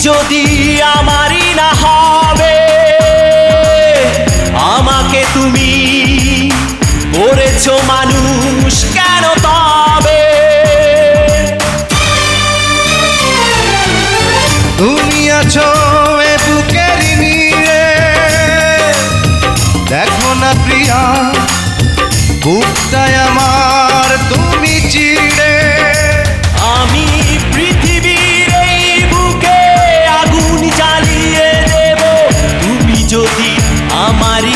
যদি আমারই না হবে আমাকে তুমি করেছ মানুষ।